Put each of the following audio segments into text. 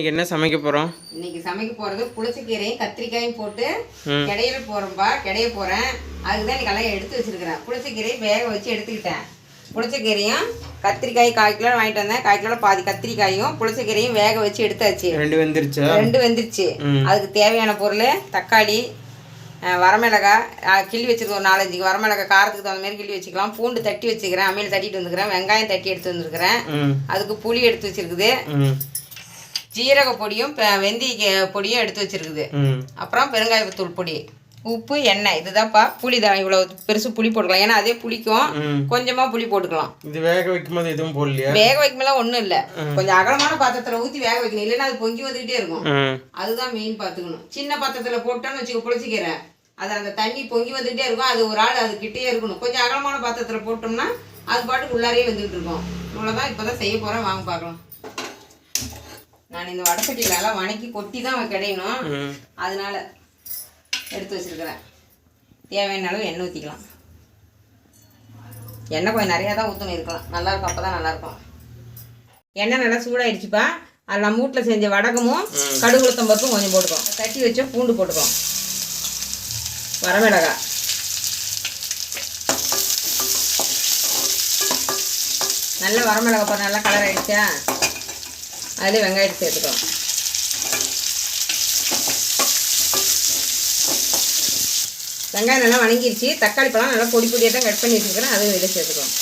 இன்னைக்கு என்ன சமைக்க போகிறோம் இன்னைக்கு சமைக்க போறது புளிச்சக்கீரையும் கத்திரிக்காயும் போட்டு. கிடையில போறேன்பா கிடைய போறேன். அதுக்கு தான் இன்னைக்கு எல்லாம் எடுத்து வச்சிருக்கிறேன். புளிச்சக்கீரையை வேக வச்சு எடுத்துக்கிட்டேன். புளிச்சக்கீரையும் கத்திரிக்காய் கால் கிலோ வாங்கிட்டு வந்தேன். கால் கிலோ பாதி கத்திரிக்காயும் புளிச்சக்கீரையும் வேக வச்சு எடுத்தாச்சு. ரெண்டு வெந்துருச்சா? ரெண்டு வெந்துருச்சு. அதுக்கு தேவையான பொருள் தக்காளி வரமிளகாய் கிள்ளி வச்சிருக்க ஒரு நாலஞ்சு வரமிளகாய் காரத்துக்கு தகுந்த மாதிரி கிள்ளி வச்சுக்கலாம். பூண்டு தட்டி வச்சுக்கிறேன். அம்மியில் தட்டிட்டு வந்துக்கிறேன். வெங்காயம் தட்டி எடுத்து வந்துருக்கிறேன். அதுக்கு புளி எடுத்து வச்சிருக்குது. ஜீரக பொடியும் வெந்தய பொடியும் எடுத்து வச்சிருக்குது. அப்புறம் பெருங்காயத்தூள் பொடி. உப்பு எண்ணெய். இதுதான்ப்பா. புளி தான் இவ்வளோ பெருசு புளி போட்டுக்கலாம். ஏன்னா அதே புளிக்கும். ம். கொஞ்சமாக புளி போட்டுக்கலாம். இது வேக வைக்கும் போது எதுவும் போடலையா? வேக வைக்கும்போது ஒன்றும் இல்லை. கொஞ்சம் அகலமான பாத்திரத்தில் ஊற்றி வேக வைக்கணும். இல்லைன்னா அது பொங்கி வந்துக்கிட்டே இருக்கும். அதுதான் மெயின் பார்த்துக்கணும் சின்ன பாத்திரத்தில் போட்டோன்னு வச்சுக்க புளிச்சிக்கிறேன். அது அந்த தண்ணி பொங்கி வந்துக்கிட்டே இருக்கும். அது ஒரு ஆள் அது கிட்டே இருக்கணும். கொஞ்சம் அகலமான பாத்திரத்தில் போட்டோம்னா அது பாட்டுக்கு உள்ளாரே வந்துக்கிட்டு இருக்கும். இவ்வளோதான் இப்போ தான் செய்ய போகிறேன் வாங்க பார்க்கலாம். நான் இந்த வடசட்டியில எல்லாம் வணக்கி கொட்டி தான் கிடையணும். அதனால எடுத்து வச்சிருக்கிறேன். தேவையான அளவு எண்ணெய் ஊற்றிக்கலாம் எண்ணெய் கொஞ்சம் நிறையா தான் ஊற்றணும் இருக்கலாம். நல்லா இருக்கும் அப்போ தான் நல்லாயிருக்கும் எண்ணெய் நல்லா சூடாயிடுச்சுப்பா. அதில் நம்ம வீட்டில் செஞ்ச வடகமும் கடுகு உளுத்தம் பருப்பும் கொஞ்சம் போட்டுக்கோம். தட்டி வச்ச பூண்டு போட்டுக்கோம். வரமிளகாய் நல்ல வரமிளகாய் பாரு நல்லா கலர் ஆயிடுச்சா? அதில் வெங்காயத்தை சேர்த்துக்கோம் வெங்காயம் நல்லா வணங்கிருச்சு. தக்காளி பழம் நல்லா பொடி பொடியாக தான் கட் பண்ணி வச்சுருக்கிறேன். அதுவும் இதை சேர்த்துக்கோம்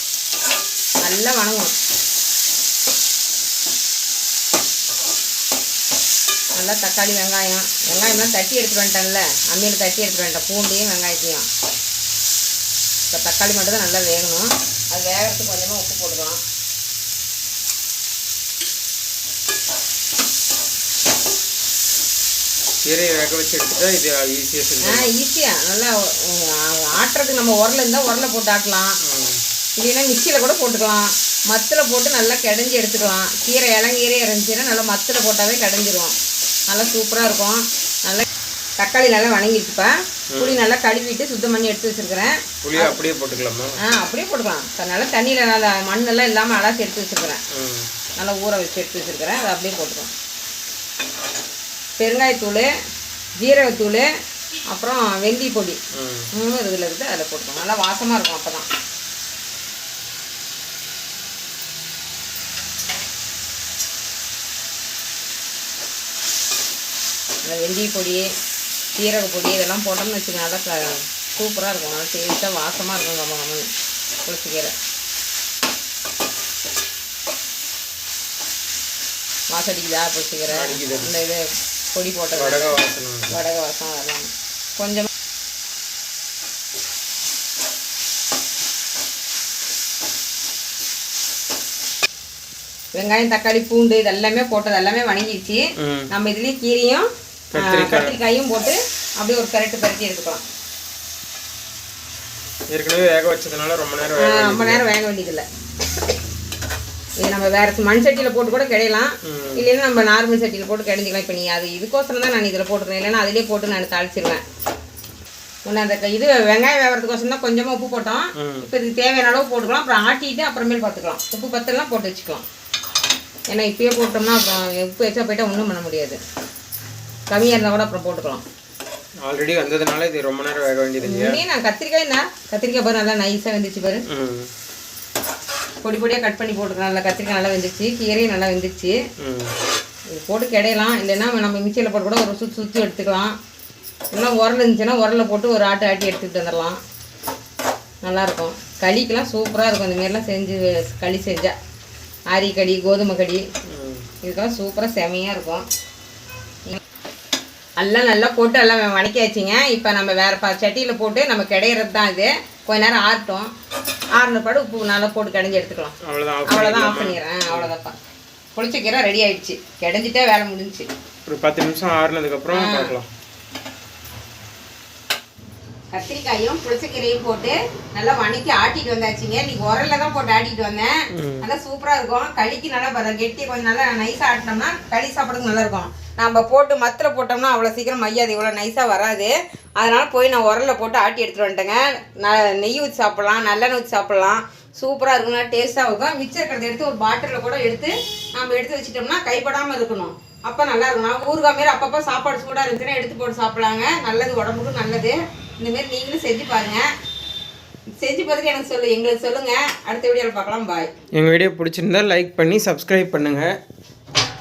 நல்லா வணங்கும் நல்லா தக்காளி வெங்காயம். வெங்காயம்லாம் தட்டி எடுத்துகிட்டு வந்துட்டேன்ல. அம்மியில் தட்டி எடுத்துகிட்டு வந்துட்டேன். பூண்டையும் வெங்காயத்தையும். இப்போ தக்காளி மட்டும் தான் நல்லா வேகணும். அது வேகிறதுக்கு கொஞ்சமாக உப்பு போட்டுக்கலாம். கீரையை வேக வச்சு எடுத்துட்டா இது ஈஸியாக ஆ செஞ்சு ஈஸியாக நல்லா ஆட்டுறதுக்கு நம்ம உரல இருந்தால் உரல போட்டு ஆட்டலாம். இல்லைன்னா மிக்சியில் கூட போட்டுக்கலாம். மத்தில் போட்டு நல்லா கிடஞ்சி எடுத்துக்கலாம். கீரை இளங்கீரை இருந்துச்சுன்னா நல்லா மத்தில் போட்டாவே கிடஞ்சிரும். நல்லா சூப்பராக இருக்கும். நல்லா தக்காளி நல்லா வணங்கிடுச்சுப்பா புளி நல்லா கழுவிட்டு சுத்தம் பண்ணி எடுத்து வச்சுருக்கிறேன். புளியை அப்படியே போட்டுக்கலாமா? ஆ அப்படியே போட்டுக்கலாம். நல்லா தண்ணியில் நல்லா மண்ணெல்லாம் இல்லாமல் அலாசி எடுத்து வச்சுருக்கிறேன். நல்லா ஊற வச்சு எடுத்து வச்சுருக்கிறேன். அதை அப்படியே போட்டுக்கலாம். பெருங்காயத்தூள் ஜீரகத்தூள் அப்புறம் வெந்தய பொடி மூணு இதில் இருக்குது அதில் போட்டுக்கோங்க. நல்லா வாசமாக இருக்கும் அப்போ தான் இந்த வெந்தய பொடி சீரக பொடி இதெல்லாம் போட்டோம்னு வச்சுக்கோங்க. நல்லா சூப்பராக இருக்கும். நல்லா டேஸ்ட்டாக வாசமாக இருக்கும் கம்ம. கம்மன்னு புளிச்சிக்கீரை வாசடிக்குதா அடிக்குது. இந்த இது பொடி போட்டது. வடக வாசனை வடக வாசம் வரலாம் கொஞ்சம் வெங்காயம் தக்காளி பூண்டு இது எல்லாமே போட்டது. எல்லாமே வணங்கிடுச்சு. நம்ம இதுலேயே கீரையும். கத்திரிக்காயும் போட்டு அப்படியே ஒரு கரெக்ட் பரட்டி எடுத்துக்கலாம். ஏற்கனவே வேக வச்சதுனால ரொம்ப நேரம் ரொம்ப நேரம் வேக வேண்டியதில்லை. இது நம்ம வேற மண் சட்டியில் போட்டு கூட கிடையலாம். இல்லைன்னா நம்ம நார்மல் சட்டியில் போட்டு கிடைஞ்சிக்கலாம் இப்போ நீ அது இதுக்கோசரம் தான் நான் இதில் போட்டுருக்கேன் இல்லைன்னா அதிலே போட்டு நான் தாளிச்சிருவேன். முன்ன அந்த இது வெங்காயம் வேகிறதுக்கோசரம் தான் கொஞ்சமாக உப்பு போட்டோம். இப்போ இதுக்கு தேவையான அளவு போட்டுக்கலாம். அப்புறம் ஆட்டிட்டு அப்புறமேல் பார்த்துக்கலாம். உப்பு பத்தலாம் போட்டு வச்சுக்கலாம். ஏன்னா இப்பயே போட்டோம்னா உப்பு எச்சா போயிட்டா ஒன்றும் பண்ண முடியாது. கம்மியாக இருந்தால் கூட அப்புறம் போட்டுக்கலாம். ஆல்ரெடி வந்ததுனால இது ரொம்ப நேரம் வேக வேண்டியது இல்லையா? நான் கத்திரிக்காய் தான் கத்திரிக்காய் பாரு நல்லா நைஸாக வெந்துச்சு பாரு. பொடி பொடியாக கட் பண்ணி போட்டுக்கலாம். நல்லா கத்திரிக்காய் நல்லா வெந்துச்சு கீரையும் நல்லா வெந்துச்சு இது போட்டு கிடையலாம். இல்லைன்னா நம்ம மிக்சியில் போட்டு கூட ஒரு சுற்றி சுற்றி எடுத்துக்கலாம். இல்லைன்னா உரல் இருந்துச்சுன்னா உரலில் போட்டு ஒரு ஆட்டு ஆட்டி எடுத்துகிட்டு வந்துடலாம். நல்லாயிருக்கும். களிக்கெலாம் சூப்பராக இருக்கும். இந்த மாதிரிலாம் செஞ்சு களி செஞ்சால் ஆரி களி கோதுமை ம். இதுக்கெல்லாம் சூப்பராக செமையாக இருக்கும். எல்லாம் நல்லா போட்டு எல்லாம் வணக்கியாச்சுங்க. இப்போ நம்ம வேறு ப சட்டியில் போட்டு நம்ம கிடையிறது தான் இது. கொஞ்ச நேரம் ஆறட்டும். ஆறுன பாடு உப்பு நல்லா போட்டு கடைஞ்சி எடுத்துக்கலாம். அவ்வளோதான் ஆஃப்? பண்ணிடுறேன். அவ்வளோதான்ப்பா புளிச்சக்கீரை ரெடி ஆயிடுச்சு. கிடைஞ்சிட்டே வேலை முடிஞ்சுச்சு. ஒரு பத்து நிமிஷம் ஆறுனதுக்கப்புறம் பார்க்கலாம். கத்திரிக்காயும் புளிச்சக்கீரையும் போட்டு நல்லா வணக்கி ஆட்டிட்டு வந்தாச்சுங்க. இன்னைக்கு உரல்ல தான் போட்டு ஆட்டிட்டு வந்தேன். நல்லா சூப்பரா இருக்கும். களிக்கு நல்லா பர கெட்டி கொஞ்சம் நல்லா நைஸா ஆட்டினோம்னா களி சாப்பிட்றதுக்கு நல்லா இருக்கும். நம்ம போட்டு மத்தில் போட்டோம்னா அவ்வளோ சீக்கிரம் மையாது இவ்வளோ நைஸாக வராது. அதனால போய் நான் உரல்ல போட்டு ஆட்டி எடுத்துட்டு வந்துட்டேங்க. ந நெய் ஊற்றி சாப்பிட்லாம் நல்லெண்ணெய் ஊற்றி சாப்பிட்லாம். சூப்பராக இருக்கும். நல்லா டேஸ்ட்டாக இருக்கும். மிச்சம் இருக்கிறத எடுத்து ஒரு பாட்டிலில் கூட எடுத்து நம்ம எடுத்து வச்சிட்டோம்னா கைப்படாமல் இருக்கணும். அப்போ நல்லா இருக்கும். நான் ஊறுகாய் மாரி அப்பப்போ சாப்பாடு சூடாக இருந்துச்சுன்னா எடுத்து போட்டு சாப்பிடலாங்க. நல்லது உடம்புக்கு நல்லது. இந்தமாரி நீங்களும் செஞ்சு பாருங்க. செஞ்சு பார்த்துட்டு எனக்கு சொல்லு எங்களுக்கு சொல்லுங்க. அடுத்த வீடியோவில் பார்க்கலாம் பாய் எங்கள் வீடியோ பிடிச்சிருந்தா லைக் பண்ணி சப்ஸ்கிரைப் பண்ணுங்கள்